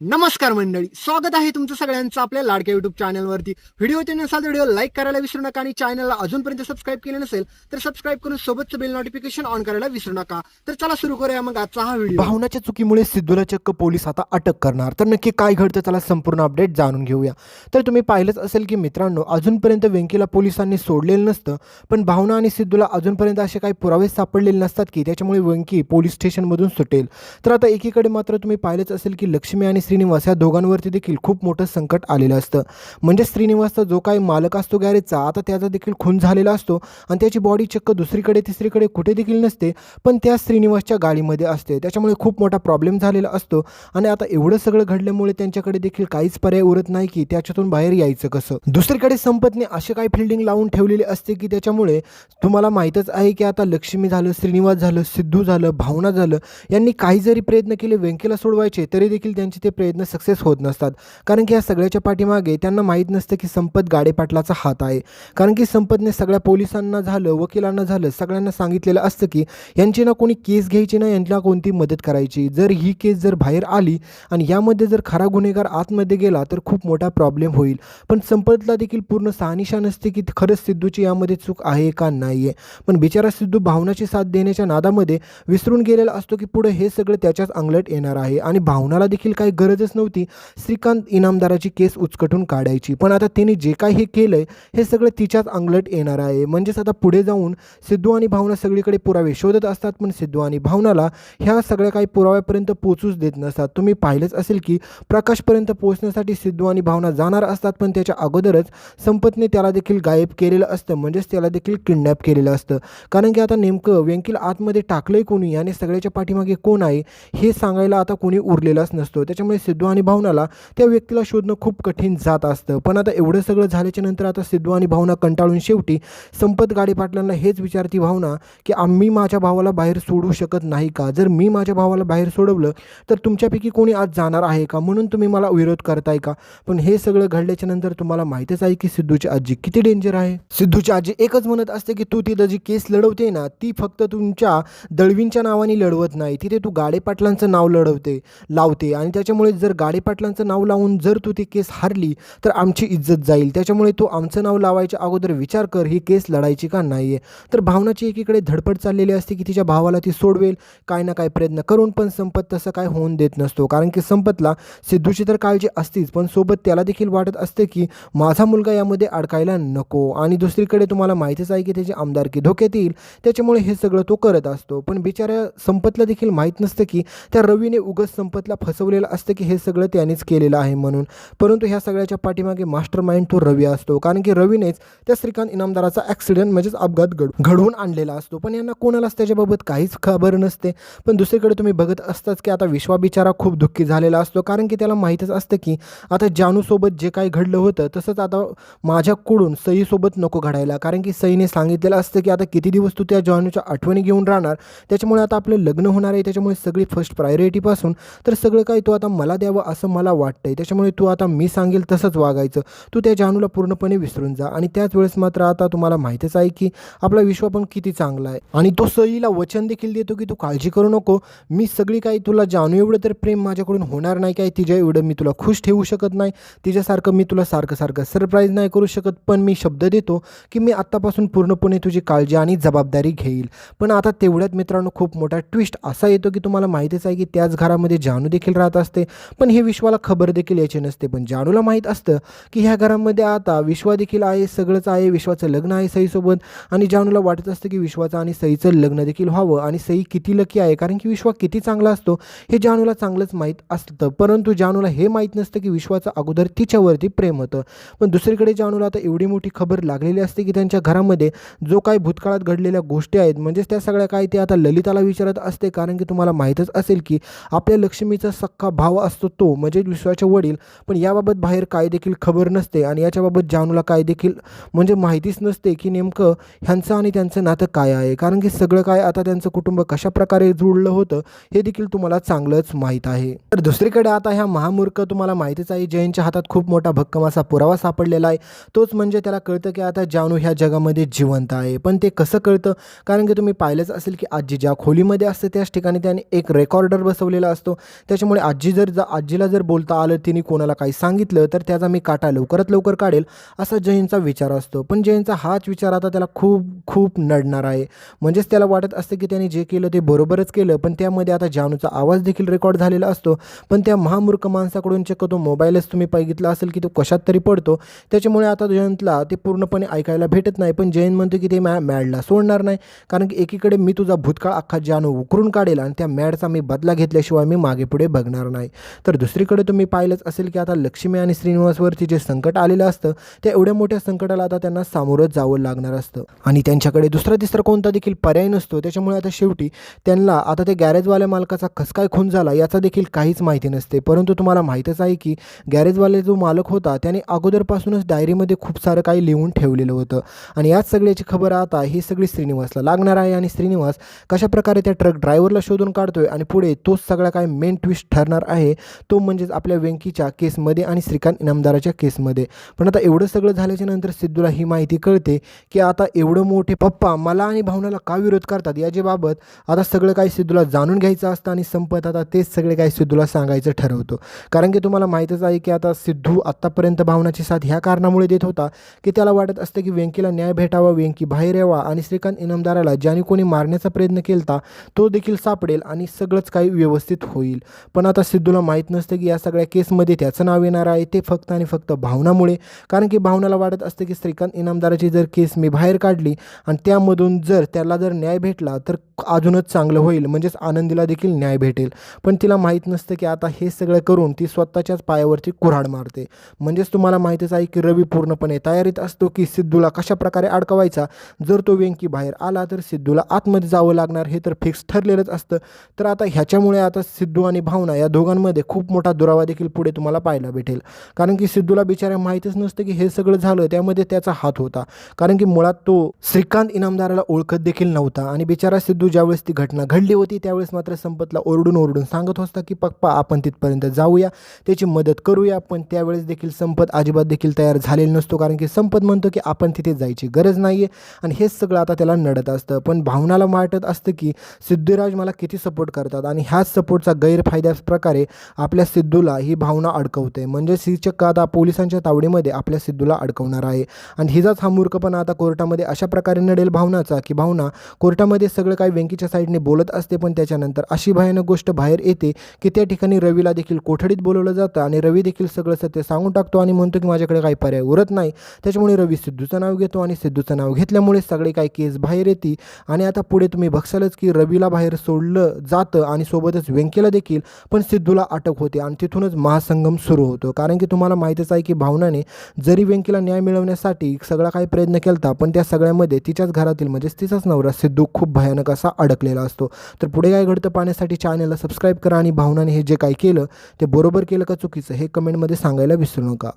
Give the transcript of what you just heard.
नमस्कार मंडळी स्वागत आहे तुमचं सगळ्यांचं आपल्या लाडक्या युट्यूब चॅनलवरती व्हिडिओ ते नसाल तर व्हिडिओ लाईक करायला विसरू नका आणि चॅनलला अजूनपर्यंत सबस्क्राईब केलं नसेल तर सबस्क्राईब करून सोबतचं बेल नोटिफिकेशन ऑन करायला विसरू नका. तर चला सुरू करूया मग आजचा हा व्हिडिओ. भावनाच्या चुकीमुळे सिद्धूला चक्क पोलीस आता अटक करणार. तर नक्की काय घडतं त्याला संपूर्ण अपडेट जाणून घेऊया. तर तुम्ही पाहिलंच असेल की मित्रांनो अजूनपर्यंत वेंकीला पोलिसांनी सोडलेलं नसतं पण भावना आणि सिद्धूला अजूनपर्यंत असे काही पुरावे सापडलेले नसतात की त्याच्यामुळे वेंकी पोलीस स्टेशनमधून सुटेल. तर आता एकीकडे मात्र तुम्ही पाहिलंच असेल की लक्ष्मी आणि श्रीनिवास या दोघांवरती देखील खूप मोठं संकट आलेलं असतं. म्हणजे श्रीनिवासचा जो काही मालक असतो गॅरेजचा आता त्याचा देखील खून झालेला असतो आणि त्याची बॉडी चक्क दुसरीकडे तिसरीकडे कुठे देखील नसते पण त्या श्रीनिवासच्या गाडीमध्ये असते. त्याच्यामुळे खूप मोठा प्रॉब्लेम झालेला असतो आणि आता एवढं सगळं घडल्यामुळे त्यांच्याकडे देखील काहीच पर्याय उरत नाही की त्याच्यातून बाहेर यायचं कसं. दुसरीकडे संपतने असे काही फिल्डिंग लावून ठेवलेली असते की त्याच्यामुळे तुम्हाला माहीतच आहे की आता लक्ष्मी झालं श्रीनिवास झालं सिद्धू झालं भावना झालं यांनी काही जरी प्रयत्न केले व्यंकेला सोडवायचे तरी देखील त्यांचे ते प्रयत्न सक्सेस होत नसतात. कारण की या सगळ्याच्या पाठीमागे त्यांना माहीत नसतं की संपत गाडेपाटलाचा हात आहे. कारण की संपतने सगळ्या पोलिसांना झालं वकिलांना झालं सगळ्यांना सांगितलेलं असतं की यांची ना कोणी केस घ्यायची ना यांना कोणती मदत करायची. जर ही केस जर बाहेर आली आणि यामध्ये जर खरा गुन्हेगार आतमध्ये गेला तर खूप मोठा प्रॉब्लेम होईल. पण संपतला देखील पूर्ण सहानिशा नसते की खरंच सिद्धूची यामध्ये चूक आहे का नाही आहे पण बिचारा सिद्धू भावनाची साथ देण्याच्या नादामध्ये विसरून गेलेला असतो की पुढे हे सगळं त्याच्याच अंगलट येणार आहे. आणि भावनाला देखील काही गरजच नव्हती. श्रीकांत इनामदाराची केस उचकटून काढायची. पण आता तिने जे काही हे केलं आहे हे सगळं तिच्याच अंगलट येणार आहे. म्हणजेच आता पुढे जाऊन सिद्धू आणि भावना सगळीकडे पुरावे शोधत असतात. पण सिद्धू आणि भावनाला ह्या सगळ्या काही पुराव्यापर्यंत पोचूच देत नसतात. तुम्ही पाहिलंच असेल की प्रकाशपर्यंत पोहोचण्यासाठी सिद्धू आणि भावना जाणार असतात. पण त्याच्या अगोदरच संपतने त्याला देखील गायब केलेलं असतं. म्हणजेच त्याला देखील किडनॅप केलेलं असतं. कारण की आता नेमकं व्यंकील आतमध्ये टाकलंय कोणी? आणि सगळ्याच्या पाठीमागे कोण आहे? हे सांगायला आता कोणी उरलेलाच नसतो. त्याच्यामुळे सिद्धू आणि भावनाला त्या व्यक्तीला शोधणं खूप कठीण जात असतं. पण आता एवढं सगळं झाल्याच्यानंतर आता सिद्धू आणि भावना कंटाळून शेवटी संपत गाडी पाटलांना हेच विचारती भावना की आम्ही माझ्या भावाला बाहेर सोडू शकत नाही का? जर मी माझ्या भावाला बाहेर सोडवलं तर तुमच्यापैकी कोणी आज जाणार आहे का? म्हणून तुम्ही मला विरोध करताय का? पण हे सगळं घडल्याच्या नंतर तुम्हाला माहीतच आहे की सिद्धूची आजी किती डेंजर आहे. सिद्धूची आजी एकच म्हणत असते की तू तिथं जी केस लढवते ना ती फक्त तुमच्या दळवींच्या नावाने लढवत नाही. तिथे तू गाडे पाटलांचं नाव लढवते लावते आणि त्याच्यामुळे जर गाडीपाटलांचं नाव लावून जर तू ती केस हारली तर आमची इज्जत जाईल. त्याच्यामुळे तू आमचं नाव लावायच्या अगोदर विचार कर ही केस लढायची का नाही आहे तर भावनाची एकीकडे धडपड चाललेली असते की तिच्या भावाला ती सोडवेल काय ना काय प्रयत्न करून पण संपत तसं काय होऊन देत नसतो. कारण की संपतला सिद्धूची तर काळजी असतीच पण सोबत त्याला देखील वाटत असते की माझा मुलगा यामध्ये अडकायला नको. आणि दुसरीकडे तुम्हाला माहितीच आहे की त्याची आमदारकी धोक्यात येईल त्याच्यामुळे हे सगळं तो करत असतो. पण बिचाऱ्या संपतला देखील माहीत नसतं की त्या रवीने उगस संपतला फसवलेला असतं. की हे सगळं त्यानेच केलेलं आहे म्हणून. परंतु ह्या सगळ्याच्या पाठीमागे मास्टर माइंड तो रवी असतो. कारण की रवीनेच त्या श्रीकांत इनामदाराचा ॲक्सिडेंट म्हणजेच अपघात घड घडवून आणलेला असतो. पण यांना कोणालाच त्याच्याबाबत काहीच खबर नसते. पण दुसरीकडे तुम्ही बघत असताच की आता विश्वा बिचारा खूप दुःखी झालेला असतो. कारण की त्याला माहीतच असतं की आता जानूसोबत जे काही घडलं होतं तसंच आता माझ्याकडून सईसोबत नको घडायला. कारण की सईने सांगितलेलं असतं की आता किती दिवस तू त्या जानूच्या आठवणी घेऊन राहणार? त्याच्यामुळे आता आपलं लग्न होणार आहे. त्याच्यामुळे सगळी फर्स्ट प्रायोरिटीपासून तर सगळं काही तो आता मला द्यावं असं मला वाटतंय. त्याच्यामुळे तू आता मी सांगेल तसंच वागायचं. तू त्या जानूला पूर्णपणे विसरून जा आणि त्याच वेळेस मात्र आता तुम्हाला माहीतच आहे की आपला विश्व पण किती चांगला आहे. आणि तो सईला वचन देखील देतो की तू काळजी करू नको. मी सगळी काही तुला जानू एवढं तर प्रेम माझ्याकडून होणार नाही काय तिच्या एवढं मी तुला खुश ठेवू शकत नाही. तिच्यासारखं मी तुला सारखं सारखं सरप्राईज नाही करू शकत. पण मी शब्द देतो की मी आत्तापासून पूर्णपणे तुझी काळजी आणि जबाबदारी घेईल. पण आता तेवढ्यात मित्रांनो खूप मोठा ट्विस्ट असा येतो की तुम्हाला माहितीच आहे की त्याच घरामध्ये जानू देखील राहत असते. पण हे विश्वाला खबर देखील याची नसते. पण जानूला माहीत असतं की ह्या घरामध्ये आता विश्वा देखील आहे सगळंच आहे विश्वाचं लग्न आहे सईसोबत. आणि जानूला वाटत असतं की विश्वाचं आणि सईचं लग्न देखील व्हावं आणि सई किती लकी आहे कारण की विश्वा किती चांगला असतो हे जानूला चांगलंच माहीत असतं. परंतु जानूला हे माहीत नसतं की विश्वाचं अगोदर तिच्यावरती प्रेम होतं. पण दुसरीकडे जानूला आता एवढी मोठी खबर लागलेली असते की त्यांच्या घरामध्ये जो काही भूतकाळात घडलेल्या गोष्टी आहेत म्हणजेच त्या सगळ्या काय ते आता ललिताला विचारत असते कारण की तुम्हाला माहीतच असेल की आपल्या लक्ष्मीचा सख्खा भाव असतो तो म्हणजे विश्वाचे वडील. पण याबाबत बाहेर काय देखील खबर नसते आणि याच्याबाबत जानूला काय देखील म्हणजे माहितीच नसते की नेमकं ह्यांचं आणि त्यांचं नातं काय आहे. कारण की सगळं काय आता त्यांचं कुटुंब कशा प्रकारे जुळलं होतं हे देखील तुम्हाला चांगलंच माहीत आहे. तर दुसरीकडे आता ह्या महामूर्ख तुम्हाला माहितीच आहे जैनच्या हातात खूप मोठा भक्कम असा पुरावा सापडलेला आहे. तोच म्हणजे त्याला कळतं की आता जानू ह्या जगामध्ये जिवंत आहे. पण ते कसं कळतं? कारण की तुम्ही पाहिलंच असेल की आजी ज्या खोलीमध्ये असते त्याच ठिकाणी त्याने एक रेकॉर्डर बसवलेला असतो. त्याच्यामुळे आजी जर जर जा आजीला जर बोलता आलं तिने कोणाला काही सांगितलं तर त्याचा मी काटा लवकरात लवकर काढेल असा जयंतचा विचार असतो. पण जयंतचा हाच विचार आता त्याला खूप खूप नडणार आहे. म्हणजेच त्याला वाटत असतं की त्याने जे केलं ते बरोबरच केलं पण त्यामध्ये आता जानूचा आवाज देखील रेकॉर्ड झालेला असतो. पण त्या महामूर्ख माणसाकडून चक्क तो मोबाईलच तुम्ही बघितला असेल की तो कशात तरी पडतो. त्याच्यामुळे आता जयंतला ते पूर्णपणे ऐकायला भेटत नाही पण जयंत म्हणतो की ते मॅ मॅडला सोडणार नाही. कारण की एकीकडे मी तुझा भूतकाळ अख्खा जानू उकरून काढेल आणि त्या मॅडचा मी बदला घेतल्याशिवाय मी मागे पुढे बघणार नाही. तर दुसरीकडे तुम्ही पाहिलंच असेल की आता लक्ष्मी आणि श्रीनिवासवरती जे संकट आलेलं असतं त्या एवढ्या मोठ्या संकटाला आता त्यांना सामोरं जावं लागणार असतं. आणि त्यांच्याकडे दुसरा तिसरा कोणता देखील पर्याय नसतो त्याच्यामुळे आता शेवटी त्यांना आता ते गॅरेजवाल्या मालकाचा कस काय खून झाला याचा देखील काहीच माहिती नसते. परंतु तुम्हाला माहीतच आहे की गॅरेजवाले जो मालक होता त्याने अगोदरपासूनच डायरीमध्ये खूप सारं काही लिहून ठेवलेलं होतं. आणि याच सगळ्याची खबर आता ही सगळी श्रीनिवासला लागणार आहे आणि श्रीनिवास कशाप्रकारे त्या ट्रक ड्रायव्हरला शोधून काढतोय आणि पुढे तोच सगळा काय मेन ट्विस्ट ठरणार आहे तो म्हणजेच आपल्या व्यंकीच्या केसमध्ये आणि श्रीकांत इनामदाराच्या केसमध्ये. पण आता एवढं सगळं झाल्याच्यानंतर सिद्धूला ही माहिती कळते की आता एवढं मोठे पप्पा मला आणि भावनाला का विरोध करतात याच्या बाबत आता सगळं काही सिद्धूला जाणून घ्यायचं असतं आणि संपत आता तेच सगळे काही सिद्धूला सांगायचं ठरवतो. कारण की तुम्हाला माहीतच आहे की आता सिद्धू आत्तापर्यंत भावनाची साथ ह्या कारणामुळे देत होता की त्याला वाटत असतं की व्यंकीला न्याय भेटावा व्यंकी बाहेर यावा आणि श्रीकांत इनामदाराला ज्याने कोणी मारण्याचा प्रयत्न केला तो देखील सापडेल आणि सगळंच काही व्यवस्थित होईल. पण आता सिद्धूला माहीत नसतं की या सगळ्या केसमध्ये त्याचं नाव येणार आहे ते फक्त आणि फक्त भावनामुळे. कारण की भावनाला वाटत असतं की श्रीकांत इनामदाराची जर केस मी बाहेर काढली आणि त्यामधून जर त्याला जर न्याय भेटला तर अजूनच चांगलं होईल. म्हणजेच आनंदीला देखील न्याय भेटेल. पण तिला माहीत नसतं की आता हे सगळं करून ती स्वतःच्याच पायावरती कुऱ्हाड मारते. म्हणजेच तुम्हाला माहितीच आहे की रवी पूर्णपणे तयारीत असतो की सिद्धूला कशा प्रकारे अडकवायचा? जर तो व्यंकी बाहेर आला तर सिद्धूला आतमध्ये जावं लागणार. हे तर फिक्स ठरलेलंच असतं. तर आता ह्याच्यामुळे आता सिद्धू आणि भावना या दोघांमध्ये खूप मोठा दुरावा देखील पुढे तुम्हाला पाहायला भेटेल. कारण की सिद्धूला बिचाऱ्या माहीतच नसतं की हे सगळं झालं त्यामध्ये त्याचा हात होता. कारण की मुळात तो श्रीकांत इनामदाराला ओळखत देखील नव्हता आणि बिचारा सिद्धू ज्यावेळेस ती घटना घडली होती त्यावेळेस मात्र संपतला ओरडून ओरडून सांगत होता की पप्पा आपण तिथपर्यंत जाऊया त्याची मदत करूया. पण त्यावेळेस देखील संपत अजिबात देखील तयार झालेला नसतो कारण की संपत म्हणतो की आपण तिथे जायची गरज नाही आहे आणि हेच सगळं आता त्याला नडत असतं. पण भावनाला वाटत असतं की सिद्धूराज मला किती सपोर्ट करतात आणि ह्याच सपोर्टचा गैरफायद्या प्रकारे आपल्या सिद्धूला ही भावना अडकवते. म्हणजे ही चक्क आता पोलिसांच्या तावडीमध्ये आपल्या सिद्धूला अडकवणार आहे. आणि हिचाच हा मूर्खपणा आता कोर्टामध्ये अशा प्रकारे नडेल भावनाचा की भावना कोर्टामध्ये सगळं काही व्यंकीच्या साईडने बोलत असते पण त्याच्यानंतर अशी भयानक गोष्ट बाहेर येते की त्या ठिकाणी रवीला देखील कोठडीत बोलवलं जातं आणि रवी देखील सगळं सत्य सांगून टाकतो आणि म्हणतो की माझ्याकडे काही पर्याय उरत नाही. त्याच्यामुळे रवी सिद्धूचं नाव घेतो आणि सिद्धूचं नाव घेतल्यामुळे सगळे काही केस बाहेर येते आणि आता पुढे तुम्ही बघसालच की रवीला बाहेर सोडलं जातं आणि सोबतच व्यंकेला देखील पण सिद्धूला अटक होते आणि तिथूनच महासंगम सुरू होतो. कारण की तुम्हाला माहीतच आहे की भावनाने जरी व्यंकेला न्याय मिळवण्यासाठी सगळा काही प्रयत्न केला पण त्या सगळ्यामध्ये तिच्याच घरातील म्हणजेच तिचाच नवरा सिद्धू खूप भयानक असा अडकलेला असतो. तर पुढे काय घडतं पाहण्यासाठी चॅनलला सबस्क्राईब करा आणि भावनाने हे जे काही केलं ते बरोबर केलं का चुकीचं हे कमेंटमध्ये सांगायला विसरू नका.